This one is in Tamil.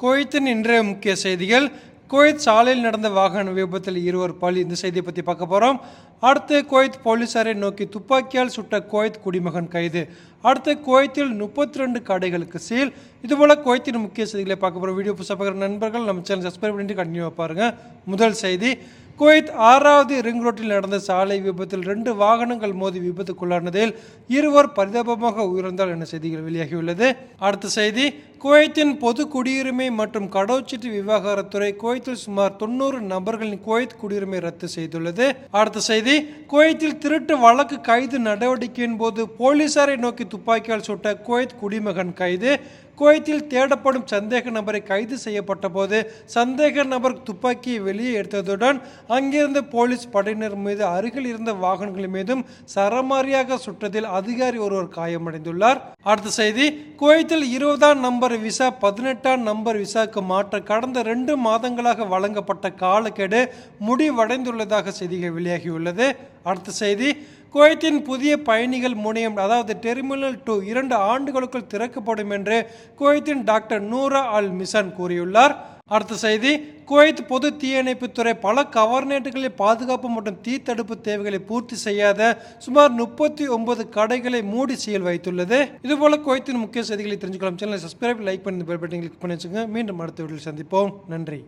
குவைத்தின் இன்றைய முக்கிய செய்திகள். குவைத் சாலையில் நடந்த வாகன விபத்தில் இருவர் பலி. இந்த செய்தியை பற்றி பார்க்க போகிறோம் அடுத்து குவைத் போலீசாரை நோக்கி துப்பாக்கியால் சுட்ட குவைத் குடிமகன் கைது. அடுத்து குவைத்தில் முப்பத்தி ரெண்டு கடைகளுக்கு சீல். இதுபோல் குவைத்தின் முக்கிய செய்திகளை பார்க்க போகிற வீடியோ புதுசாக பார்க்குற நண்பர்கள் நம்ம சேனல் சப்ஸ்கிரைப் பண்ணிட்டு கண்டினியூ பாருங்கள் முதல் செய்தி குவைத் ஆறாவது ரிங் ரோட்டில் நடந்த சாலை விபத்தில் ரெண்டு வாகனங்கள் மோதி விபத்துக்குள்ளானதில் இருவர் பரிதாபமாக உயிர்ந்தால் என செய்திகள் வெளியாகியுள்ளது. அடுத்த செய்தி குவைத்தின் பொது குடியுரிமை மற்றும் கடவுச்சீட்டு விவகாரத்துறை குவைத்தில் சுமார் தொண்ணூறு நபர்களின் குவைத் குடியுரிமை ரத்து செய்துள்ளது. அடுத்த செய்தி குவைத்தில் திருட்டு வழக்கு கைது நடவடிக்கையின் போது போலீசாரை நோக்கி துப்பாக்கியால் சுட்ட குவைத் குடிமகன் கைது. குவைத்தில் தேடப்படும் சந்தேக நபரை கைது செய்யப்பட்ட போது சந்தேக நபர் துப்பாக்கியை வெளியே எடுத்ததுடன் அங்கிருந்த போலீஸ் படையினர் மீது அருகில் இருந்த வாகனங்கள் மீதும் சரமாரியாக சுட்டதில் அதிகாரி ஒருவர் காயமடைந்துள்ளார். அடுத்த செய்தி குவைத்தில் இருபதாம் நம்பர் விசா பதினெட்டாம் நம்பர் விசாக்கு மாற்ற கடந்த ரெண்டு மாதங்களாக வழங்கப்பட்ட காலக்கெடு முடிவடைந்துள்ளதாக செய்திகள் வெளியாகியுள்ளது. அடுத்த செய்தி குவைத்தின் புதிய பயணிகள் முனையம் அதாவது டெர்மினல் டூ இரண்டு ஆண்டுகளுக்குள் திறக்கப்படும் என்று குவைத்தின் டாக்டர் நூரா அல் மிசன் கூறியுள்ளார். அடுத்த செய்தி குவைத் பொது தீயணைப்புத்துறை பல கவர்னேட்டுகளில் பாதுகாப்பு மற்றும் தீத்தடுப்பு தேவைகளை பூர்த்தி செய்யாத சுமார் முப்பத்தி ஒன்பது கடைகளை மூடி சீல் வைத்துள்ளது. இதுபோல குவைத்தின் முக்கிய செய்திகளை தெரிஞ்சுக்கலாம். சேனலை சப்ஸ்கிரைப் லைக் பண்ணி பெல் பட்டன் கிளிக் பண்ணி வச்சுங்க மீண்டும் அடுத்த வீட்டில் சந்திப்போம். நன்றி.